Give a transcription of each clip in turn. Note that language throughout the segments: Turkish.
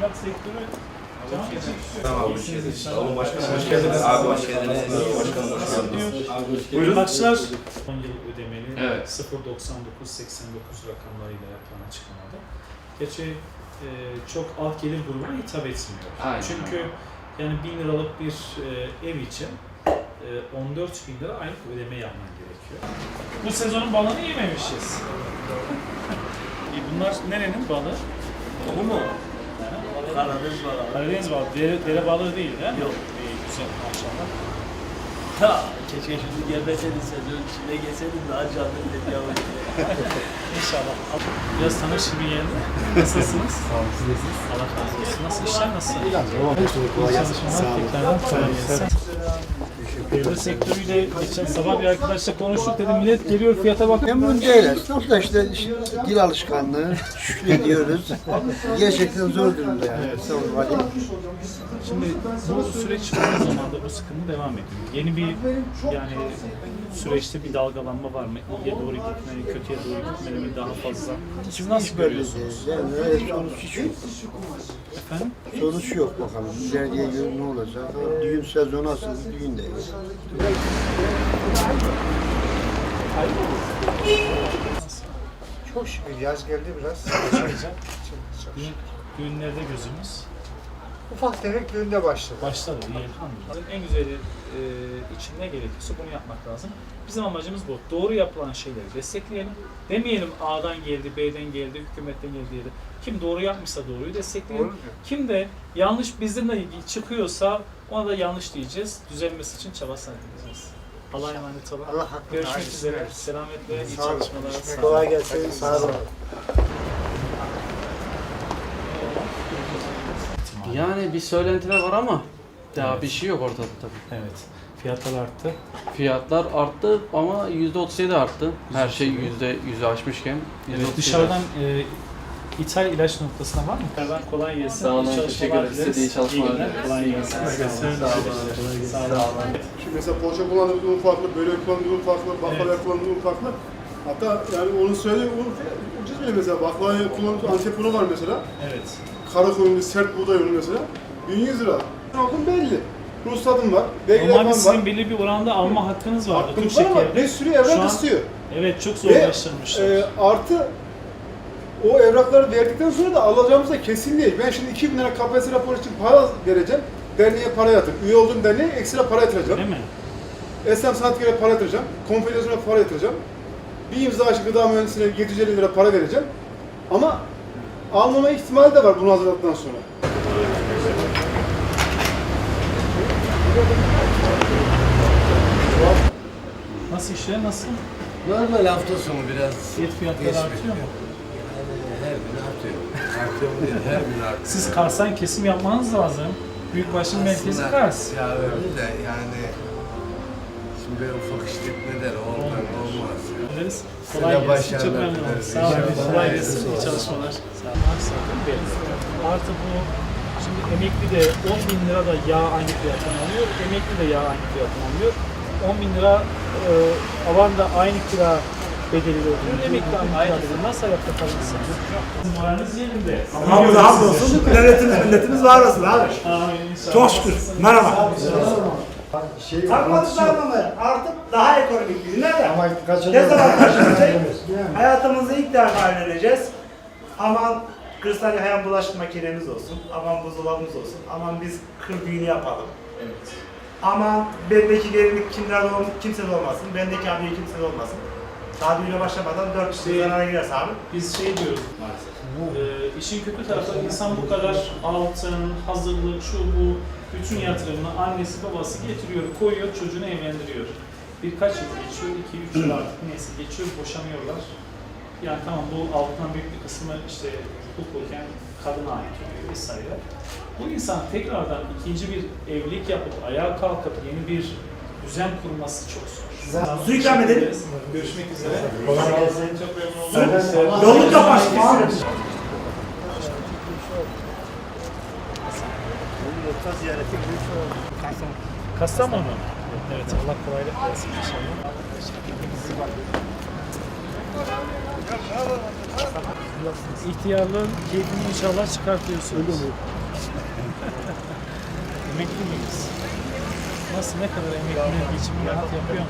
Emlak sektörü Tamam, hoş geldiniz. Oğlum başkanım hoş geldiniz. Abi hoş geldiniz. Başkanım hoş geldiniz. Buyurun. Emlakçılar 10 yıl ödemeli Evet. 0.99-89 rakamlarıyla yapılan açıklamada. Gerçi e, çok alt gelir grubuna hitap etmiyor. Aynen. Çünkü yani 1000 liralık bir e, ev için e, 14 bin lira aylık ödeme yapman gerekiyor. Bu sezonun balını yememişiz. E, Bunlar nerenin balı? Bu mu? Karadeniz abi. Karadeniz balığı, dere, dere balığı değil değil mi? Yok. İyi, güzel maşallah. Ha, keşke şimdi gelmeseydin sezon içinde gelseydin daha canlı bir de yavrum. İnşallah. Biraz tanış gibi geldi. Nasılsınız? Sağ olun, siz Allah razı olsun. Nasıl işler nasıl? Kolay gelsin. Çalışmalar tekrardan kolay gelsin. Devlet sektörüyle geçen sabah bir arkadaşla konuştuk dedim millet geliyor fiyata bak. Memnun değiliz. Çok da işte, dil alışkanlığı şükrediyoruz. Gerçekten zor durumda yani. Ali. Şimdi bu süreç aynı zamanda bu sıkıntı devam ediyor. Yeni bir yani süreçte bir dalgalanma var mı? İyiye doğru gitmeli, kötüye doğru gitmeli mi daha fazla? Siz nasıl görüyorsunuz? Yani öyle sonuç hiç yok. Efendim? Sonuç yok bakalım. İleriye göre ne olacak? Düğün sezonu asıl düğün de yok. Çok şükür yaz geldi biraz. Düğün, düğünlerde gözümüz Ufak tefek düğünde başladı. başladı iyi elhamdülillah. En güzeli e, için ne gerekiyorsa bunu yapmak lazım. Bizim amacımız bu. Doğru yapılan şeyleri destekleyelim. Demeyelim A'dan geldi, B'den geldi, hükümetten geldi diye. Kim doğru yapmışsa doğruyu destekleyelim. Doğru. Kim de yanlış bizden de çıkıyorsa ona da yanlış diyeceğiz. Düzelmesi için çaba sarf edeceğiz. Allah'a emanet olun. Allah hakkını Görüşmek üzere. Selametle, iyi çalışmalar. Kolay gelsin. Sağ olun. Yani bir söylentiler var ama daha bir şey yok ortada tabii. Evet. Fiyatlar arttı. Fiyatlar arttı ama %37 arttı. Her şey yüzde yüzü aşmışken. Evet, %37 dışarıdan e, ithal ilaç noktasına var mı? Dışarıdan kolay gelsin. Sağ olun, İyi çalışmalar teşekkür ederiz. dileriz. İyi çalışmalar dileriz. Kolay gelsin. Sağ olun. Kolay gelsin. Sağ olun. Şimdi mesela poğaça kullandığı un farklı, börek kullandığı un farklı, baklava Evet. kullandığı un farklı. Hatta yani onu söyleyeyim, un ucuz bile mesela. Baklavaya kullandığı Antep unu var mesela. Evet. Kara koyunlu sert buğday unu mesela. 1100 lira. Bakın belli. Rus tadım var, belge Normalde yapan sizin var. belli bir oranda alma hakkınız vardı. Türk var ama şekeri. bir sürü evrak Şu an- istiyor. Evet çok Ve zorlaştırmışlar. e, artı o evrakları verdikten sonra da alacağımız da kesin değil. Ben şimdi 2000 lira KPSS raporu için para vereceğim. Derneğe para yatır. Üye olduğum derneğe ekstra para yatıracağım. Değil mi? Esnaf Sanatkar'a para yatıracağım. Konfederasyona para yatıracağım. Bir imza aşı gıda mühendisine 750 lira para vereceğim. Ama almama ihtimali de var bunu hazırladıktan sonra. Nasıl işler nasıl? Normal hafta sonu biraz Fiyat fiyatları Geçmiş. artıyor mu? yani her gün artıyor. Artıyor mu değil, her gün artıyor. Siz Kars'tan kesim yapmanız lazım. Büyükbaşın merkezi Kars. Ya öyle de yani şimdi ufak işletmeler olmaz. Dileriz. Size Kolay gelsin. Çok memnun oldum. Sağ olun. Kolay gelsin. İyi çalışmalar. Sağ olun. Sakın belli. Artı bu şimdi emekli de 10 bin lira da yağ aynı fiyattan alıyor. Emekli de yağ aynı fiyattan alıyor. 10 bin lira e, avan da aynı kira bedeli ödüyor. Emekli aynı kira bedeli. Nasıl hayatta kalırsınız? Moraliniz yerinde. Allah hamdolsun. Devletimiz, milletimiz var olsun abi. Çok şükür. Merhaba. Şey Takmadıklar mı? Artık daha ekonomik günler ya. Ama kaçırdı. Dezavantajımız Hayatımızda ilk defa öğreneceğiz. Aman kristal hayal bulaşık makinemiz olsun. Aman buzdolabımız olsun. Aman biz kır düğünü yapalım. Aman bendeki gelinlik kimler ol, kimse de olmasın. Bendeki abiye kimse de olmasın. Daha düğüne başlamadan dört kişi Şey- zarara girerse abi. Biz şey diyoruz maalesef. Ee, işin kötü tarafı insan bu kadar altın, hazırlık, şu bu, bütün yatırımını annesi babası getiriyor, koyuyor, çocuğunu evlendiriyor. Birkaç yıl geçiyor, iki üç yıl artık neyse geçiyor, boşanıyorlar. Yani tamam bu altından büyük bir kısmı işte hukuken kadına ait oluyor vesaire. Bu insan tekrardan ikinci bir evlilik yapıp ayağa kalkıp yeni bir düzen kurması çok zor. Su ikram edelim. Görüşmek üzere. Çok memnun oldum. Yolluk yaparsın abi. Kastamonu. Evet Allah kolaylık versin inşallah. İhtiyarlığın keyfini inşallah çıkartıyorsunuz. Öyle mi? Emekli miyiz? Nasıl ne kadar emekli geçim rahat yapıyor mu?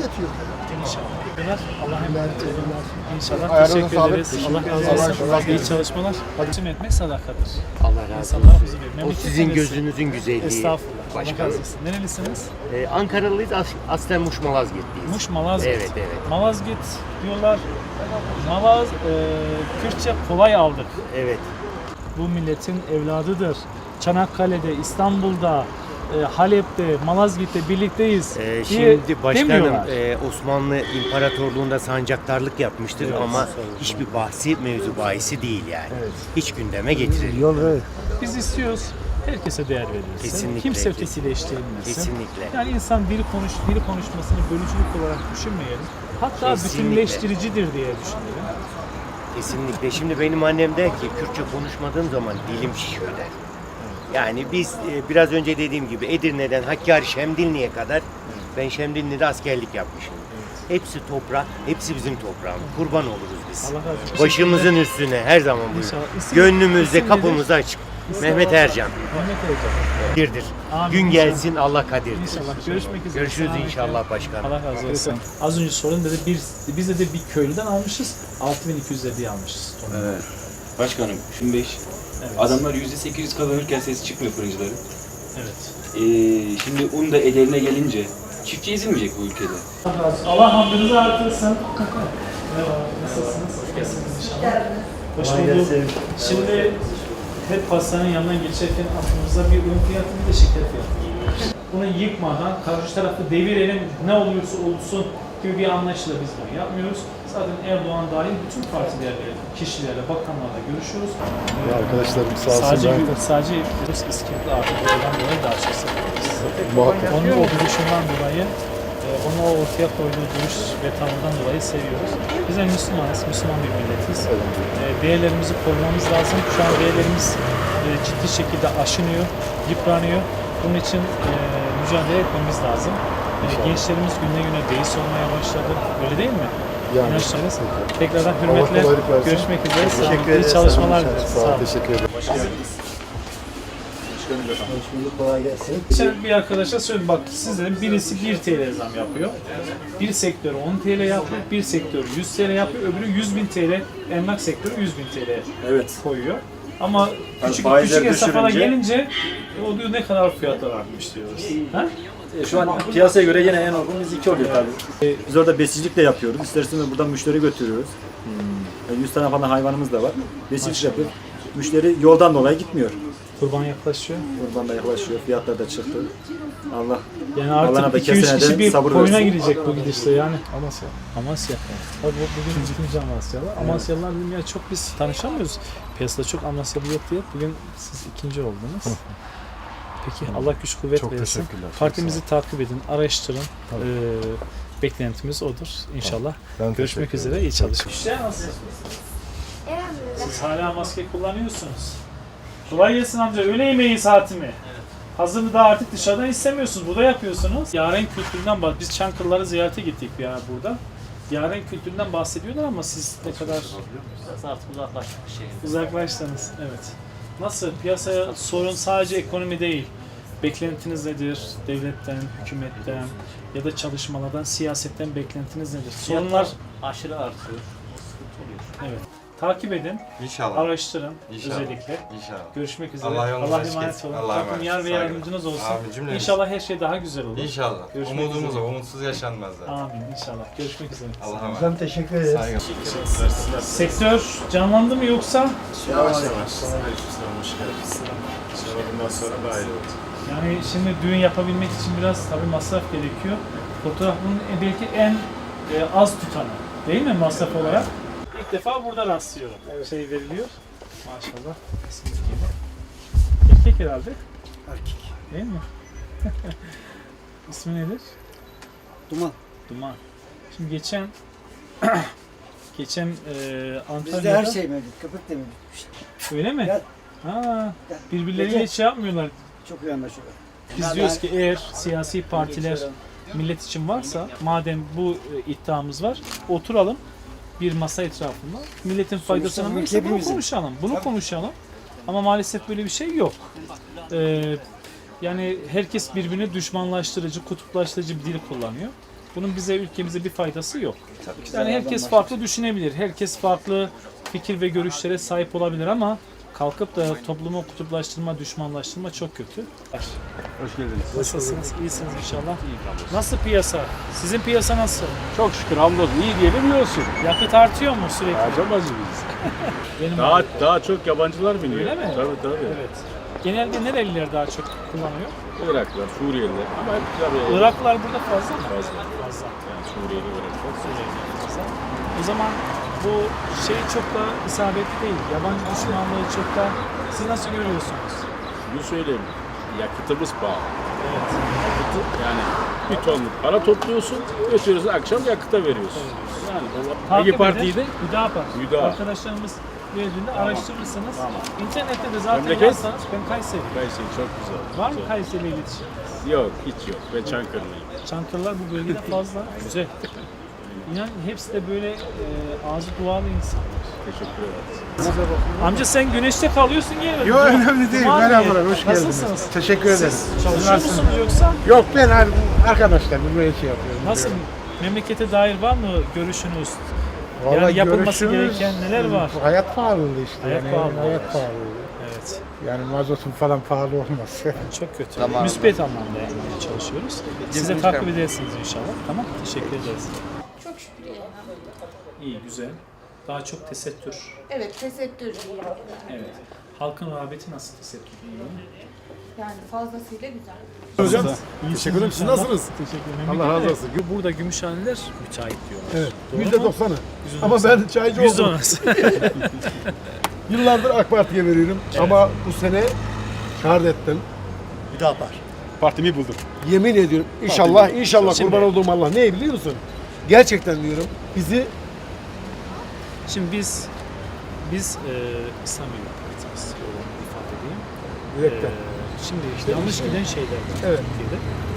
Yatıyor. İnşallah. Kadar Allah emanet olun. İnşallah Ayağınıza teşekkür sağlık. ederiz. Allah razı Allah olsun. razı olsun. İyi çalışmalar. Geçim etmek sadakadır. Allah razı İnsanlar olsun. bizi. O Memleket sizin gözünüzün güzelliği. Estağfurullah. Allah Başkanım. razı olsun. Nerelisiniz? Ee, Ankaralıyız, as- aslen Muş Malazgirtliyiz. Muş Malazgirt. Evet, evet. Malazgirt diyorlar. Malaz, e, Kürtçe kolay aldık. Evet. Bu milletin evladıdır. Çanakkale'de, İstanbul'da, e, Halep'te, Malazgirt'te birlikteyiz. Ee, diye şimdi başkanım demiyorlar. e, Osmanlı İmparatorluğu'nda sancaktarlık yapmıştır Evet. ama hiçbir bahsi mevzu bahisi değil yani. Hiç gündeme getirilmiyor. Yol Biz istiyoruz. Herkese değer verilsin. Kesinlikle, Kimse kesinlikle. ötekileştirilmesin. Kesinlikle. Yani insan dili konuş dili konuşmasını bölücülük olarak düşünmeyelim. Hatta Kesinlikle. bütünleştiricidir diye düşünelim. Kesinlikle. Şimdi benim annem der ki Kürtçe konuşmadığım zaman dilim şişiyor der. Yani biz e, biraz önce dediğim gibi Edirne'den Hakkari Şemdinli'ye kadar ben Şemdinli'de askerlik yapmışım. Hepsi toprak, hepsi bizim toprağımız. Kurban oluruz biz. Allah razı olsun. Başımızın üstüne her zaman buyurun. İnşallah. İsim- Gönlümüzde isim kapımız açık. Mehmet Ercan. Mehmet Ercan. Birdir. Amin. Gün gelsin Allah kadirdir. İnşallah. Görüşmek üzere. Görüşürüz Selametle. inşallah başkanım. Allah razı olsun. Az önce sorun dedi bir biz de, de bir köylüden almışız. 6250 almışız. Evet. Başkanım, şimdi beş. Evet. Adamlar %800 kazanırken ses çıkmıyor fırıncıların. Evet. Ee, şimdi un da ellerine gelince çiftçi ezilmeyecek bu ülkede. Allah hamdınızı artırsın. Merhaba, nasılsınız? Nasılsınız inşallah? Hoş bulduk. Şimdi hep pastanın yanından geçerken aklımıza bir ürün fiyatı bir de şeker fiyatı geliyor. Bunu yıkmadan karşı tarafı devirelim ne oluyorsa olsun gibi bir anlayışla biz bunu yapmıyoruz. Zaten Erdoğan dahil bütün partilerle, kişilerle, bakanlarla görüşüyoruz. Arkadaşlarım sağ Sadece sadece Rus İskilipli artık oradan dolayı çok seviyoruz. Onun o duruşundan dolayı, e, onun o ortaya koyduğu duruş ve tavırdan dolayı seviyoruz. Biz de Müslümanız, Müslüman bir milletiz. E, Değerlerimizi korumamız lazım. Şu an değerlerimiz e, ciddi şekilde aşınıyor, yıpranıyor. Bunun için e, mücadele etmemiz lazım. E, Gençlerimiz güne güne deist olmaya başladı. Öyle değil mi? Yani. İnançlarınız. Tekrardan hürmetle görüşmek üzere. Teşekkür ederiz. çalışmalar Sağ olun. dileriz. Sağ olun, teşekkür ederim. kolay gelsin. Geçen bir arkadaşa söyledim bak sizlerin birisi 1 TL zam yapıyor. Bir sektör 10 TL yapıyor, bir sektör 100 TL yapıyor, öbürü 100 bin TL, emlak sektörü 100 bin TL Evet. koyuyor. Ama küçük, faizler küçük hesaplara gelince o diyor ne kadar fiyatlar artmış diyoruz. Ha? E, Şu an piyasaya göre yine en uygun biz iki oluyor tabii. E, Biz orada besicilik de yapıyoruz. İsterseniz buradan müşteri götürüyoruz. E, 100 tane falan hayvanımız da var. Besicilik yapıyoruz. Müşteri yoldan dolayı gitmiyor. Kurban yaklaşıyor. Buradan da yaklaşıyor. Fiyatlar da çıktı. Allah Yani Allah'ına artık da 2-3 kesene kişi de bir koyuna girecek bu gidişle yani. Amasya. Amasya. Bu bugün ikinci Amasyalı. Amasyalılar dedim ya çok biz tanışamıyoruz. Piyasada çok Amasyalı yok diye. Bugün siz ikinci oldunuz. Peki Allah güç kuvvet Çok versin. teşekkürler, çok Partimizi takip edin, araştırın. Ee, beklentimiz odur inşallah. Ben Görüşmek teşekkür üzere. iyi çalışmalar. İşte nasıl? Elhamdülillah. Siz hala maske kullanıyorsunuz. Kolay gelsin amca. Öğle yemeği saati mi? Hazırını da artık dışarıdan istemiyorsunuz. Burada yapıyorsunuz. Yaren kültüründen bahs. Biz Çankırıları ziyarete gittik bir ara burada. Yaren kültüründen bahsediyorlar ama siz ne kadar Biraz artık uzaklaştık şehirden. uzaklaştınız. Evet. Nasıl? Piyasaya sorun sadece ekonomi değil. Beklentiniz nedir? Devletten, hükümetten ya da çalışmalardan, siyasetten beklentiniz nedir? Sorunlar aşırı artıyor. O sıkıntı oluyor. evet. Takip edin, İnşallah. araştırın İnşallah. özellikle. İnşallah. Görüşmek üzere. Allah yolunuzu açık emanet etsin. olun. Allah'a Rabbim emanet. yar ve Saygılar. yardımcınız olsun. Amin cümlemiz. İnşallah her şey daha güzel olur. İnşallah. Görüşmek Umudumuz üzere. Umutsuz yaşanmaz zaten. Amin inşallah. Görüşmek üzere. Allah'a emanet. Hocam teşekkür ederiz. Saygılar. Sektör canlandı mı yoksa? Yavaş yavaş. Bundan sonra daha iyi Yani şimdi düğün yapabilmek için biraz tabii masraf gerekiyor. Fotoğrafın e, belki en e, az tutanı. Değil mi masraf olarak? İlk defa burada rastlıyorum. Şey veriliyor. Maşallah. Gibi. Erkek herhalde. Erkek. Değil mi? İsmi nedir? Duman. Duman. Şimdi geçen geçen e, Antalya'da Bizde her şey mevcut. Köpek de mevcut. öyle mi? Gel. Ha, Gel. birbirleriyle hiç şey yapmıyorlar. Çok iyi anlaşıyorlar. Biz diyoruz ki eğer siyasi partiler millet için varsa madem bu e, iddiamız var oturalım bir masa etrafında milletin faydasına neyse bunu konuşalım. Bunu konuşalım. Ama maalesef böyle bir şey yok. Ee, yani herkes birbirini düşmanlaştırıcı, kutuplaştırıcı bir dil kullanıyor. Bunun bize ülkemize bir faydası yok. Yani herkes farklı düşünebilir. Herkes farklı fikir ve görüşlere sahip olabilir ama kalkıp da toplumu kutuplaştırma, düşmanlaştırma çok kötü. Hoş geldiniz. Nasılsınız? İyisiniz inşallah. Nasıl piyasa? Sizin piyasa nasıl? Çok şükür hamdolsun. İyi diyelim iyi olsun. Yakıt artıyor mu sürekli? Harcamaz mıyız? Benim Daha, daha çok yabancılar biniyor. Öyle mi? Tabii tabii. Evet. Genelde nereliler daha çok kullanıyor? Iraklılar, Suriyeliler. Ama hep tabii. Iraklılar burada fazla mı? Fazla. Fazla. Yani Suriyeli. Suriyeliler fazla. O zaman bu şey çok da isabetli değil. Yabancı düşmanlığı çok da siz nasıl görüyorsunuz? Şunu söyleyeyim. Yakıtımız pahalı. Evet. Yakıtı yani bir tonluk para topluyorsun, götürüyorsun akşam yakıta veriyorsun. Yani Takip hangi edin, partiydi? Hüdapar. Hüdapar. Arkadaşlarımız verdiğinde araştırırsınız. İnternette de zaten Memleket? yazsanız ben Kayseri. Kayseri çok güzel. Var mı Güzel. Kayseri'yle iletişim? Yok, hiç yok. Ben Çankırılıyım. Çankırılar bu bölgede fazla. Güzel. İnan hepsi de böyle e, ağzı dualı insanlar. Teşekkür ederiz. Amca sen güneşte kalıyorsun niye? Yok önemli değil. Duman Merhabalar, hoş geldiniz. Nasılsınız? Teşekkür ederim. Siz çalışıyor musunuz yoksa? Yok ben ar- arkadaşlar buraya şey yapıyorum. Nasıl? Memlekete dair var mı görüşünüz? Vallahi yani yapılması görüşürüz. gereken neler var? Bu hayat pahalılığı işte. Hayat yani, pahalılığı. Hayat pahalılığı. Evet. Yani mazotun falan pahalı olması. Çok kötü. Tamam. Müspet anlamda yapmaya çalışıyoruz. Siz de takip edersiniz inşallah. Tamam. Teşekkür ederiz. İyi, güzel. Daha çok tesettür. Evet, tesettür. Evet. Halkın rağbeti nasıl tesettür? İyi mi? Yani fazlasıyla güzel. Hocam, Teşekkür ederim. Siz nasılsınız? Teşekkür ederim. Allah razı olsun. Burada Gümüşhaneler müteahhit diyorlar. Evet. Doğru Yüzde mu? doksanı. Yüzde Ama doksan. ben çaycı oldum. Yıllardır AK Parti'ye veriyorum. Ama bu sene şahit ettim. Hüdapar. Partimi buldum. Yemin ediyorum. İnşallah, inşallah kurban olduğum Allah. Ne biliyor musun? Gerçekten diyorum. Bizi Şimdi biz biz e, İslam Milli Partimiz olarak ifade edeyim. yürekten. Ee, şimdi yanlış giden şeyler var Evet. Türkiye'de.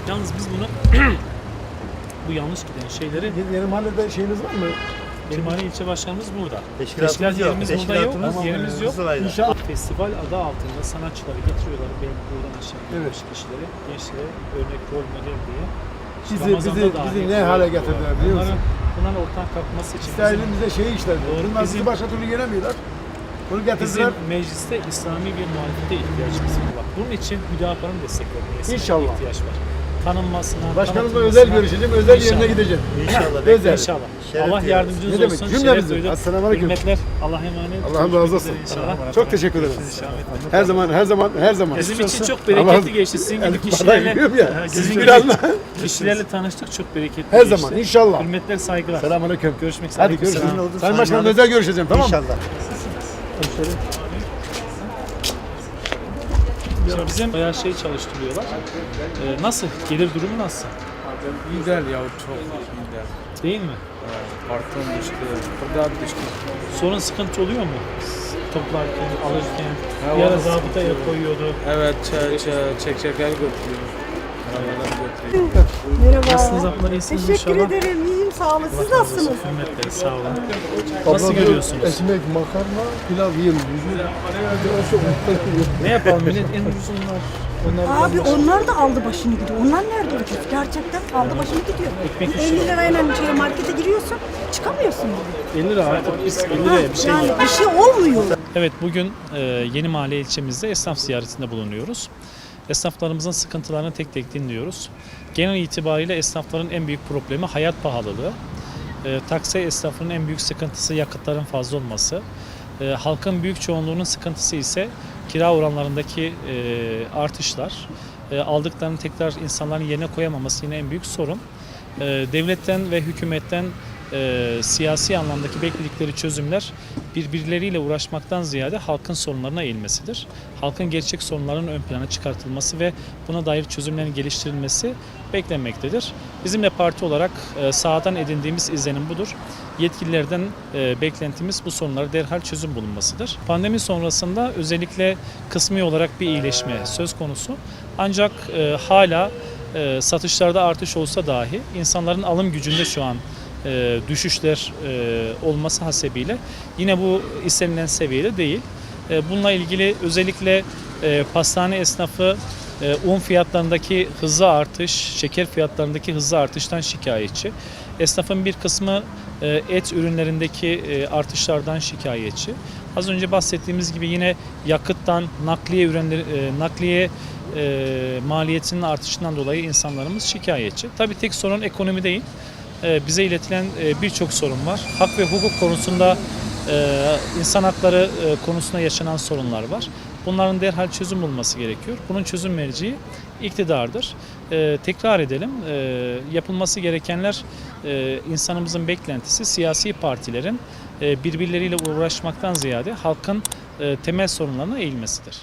Yalnız biz bunu bu yanlış giden şeyleri Yeni, mahallede şeyiniz var mı? benim mahalle ilçe başkanımız burada. Teşkilatımız Teşkilat yok. yerimiz burada yok. Teşkilatımız yerimiz yok. İnşallah. Festival adı altında sanatçıları getiriyorlar. Ben buradan aşağı Evet. kişileri, gençlere örnek rol model diye. Bizi, Ramazan'da bizi, bizi ne hale getirdiler biliyor musun? Bunların, ortadan kalkması için bizim, İsrail'imize şey işledi. Doğru, Bunlar bizi bizim- başka türlü yenemiyorlar. Bunu getirdiler. bizim mecliste İslami bir muhalefete ihtiyacımız var. Bunun için Hüdapar'ın desteklenmesine İnşallah. ihtiyaç var. Tanınmasına, Başkanımla tanıtılmasına- özel görüşeceğim. Özel İnşallah. yerine gideceğim. İnşallah. Özel. İnşallah. Şeref Allah yardımcınız Ne demek? olsun. Duyduk. Esselamu aleyküm. Hürmetler. Allah'a emanet. Allah'ım razı olsun. İnşallah. Çok teşekkür ederim. İnşallah. Her zaman, her zaman, her zaman. Bizim için çok bereketli geçti. Sizin gibi kişilerle, ya. sizin gibi kişilerle tanıştık. Çok bereketli Her zaman inşallah. Hürmetler, saygılar. Selamünaleyküm. Görüşmek üzere. Hadi görüşürüz. Sayın Başkanım özel görüşeceğim tamam mı? İnşallah. Şimdi bizim bayağı şey çalıştırıyorlar. Ee, nasıl? Gelir durumu nasıl? Güzel ya çok güzel. Değil mi? Karton düştü. Burada düştü. Sorun sıkıntı oluyor mu? Toplarken, alırken. Ha, Bir ara vallahi zabıtaya sıkıntı koyuyordu. Evet çekçekler götürüyor. Arabalar götürüyor. Merhaba. Nasılsınız abla? İyisiniz Teşekkür inşallah. ederim. Sağ olun. Siz nasılsınız? Hürmetler, sağ olun. Nasıl görüyorsunuz? Ekmek, makarna, pilav yiyelim. Ne yapalım millet? En ucuz onlar. Onlar Abi onlar da aldı başını gidiyor. Onlar nerede ucuz? Gerçekten aldı başını gidiyor. Ekmek üç 50 lirayla şey markete giriyorsun, çıkamıyorsun. 50 lira artık biz 50 Ha, liraya bir şey yani bir şey olmuyor. Evet bugün e, Yeni Mahalle ilçemizde esnaf ziyaretinde bulunuyoruz. Esnaflarımızın sıkıntılarını tek tek dinliyoruz. Genel itibariyle esnafların en büyük problemi hayat pahalılığı. E, taksi esnafının en büyük sıkıntısı yakıtların fazla olması. E, halkın büyük çoğunluğunun sıkıntısı ise kira oranlarındaki e, artışlar. E, aldıklarını tekrar insanların yerine koyamaması yine en büyük sorun. E, devletten ve hükümetten e, siyasi anlamdaki bekledikleri çözümler birbirleriyle uğraşmaktan ziyade halkın sorunlarına eğilmesidir. Halkın gerçek sorunlarının ön plana çıkartılması ve buna dair çözümlerin geliştirilmesi beklenmektedir. Bizim de parti olarak e, sahadan edindiğimiz izlenim budur. Yetkililerden e, beklentimiz bu sorunlara derhal çözüm bulunmasıdır. Pandemi sonrasında özellikle kısmi olarak bir iyileşme söz konusu. Ancak e, hala e, satışlarda artış olsa dahi insanların alım gücünde şu an e, düşüşler e, olması hasebiyle yine bu istenilen seviyede değil. E, bununla ilgili özellikle e, pastane esnafı e, un fiyatlarındaki hızlı artış, şeker fiyatlarındaki hızlı artıştan şikayetçi. Esnafın bir kısmı e, et ürünlerindeki e, artışlardan şikayetçi. Az önce bahsettiğimiz gibi yine yakıttan, nakliye ürünleri, e, nakliye e, maliyetinin artışından dolayı insanlarımız şikayetçi. Tabii tek sorun ekonomi değil. E, bize iletilen e, birçok sorun var. Hak ve hukuk konusunda e, insan hakları konusunda yaşanan sorunlar var. Bunların derhal çözüm bulması gerekiyor. Bunun çözüm merciği iktidardır. E, tekrar edelim, e, yapılması gerekenler e, insanımızın beklentisi siyasi partilerin e, birbirleriyle uğraşmaktan ziyade halkın e, temel sorunlarına eğilmesidir.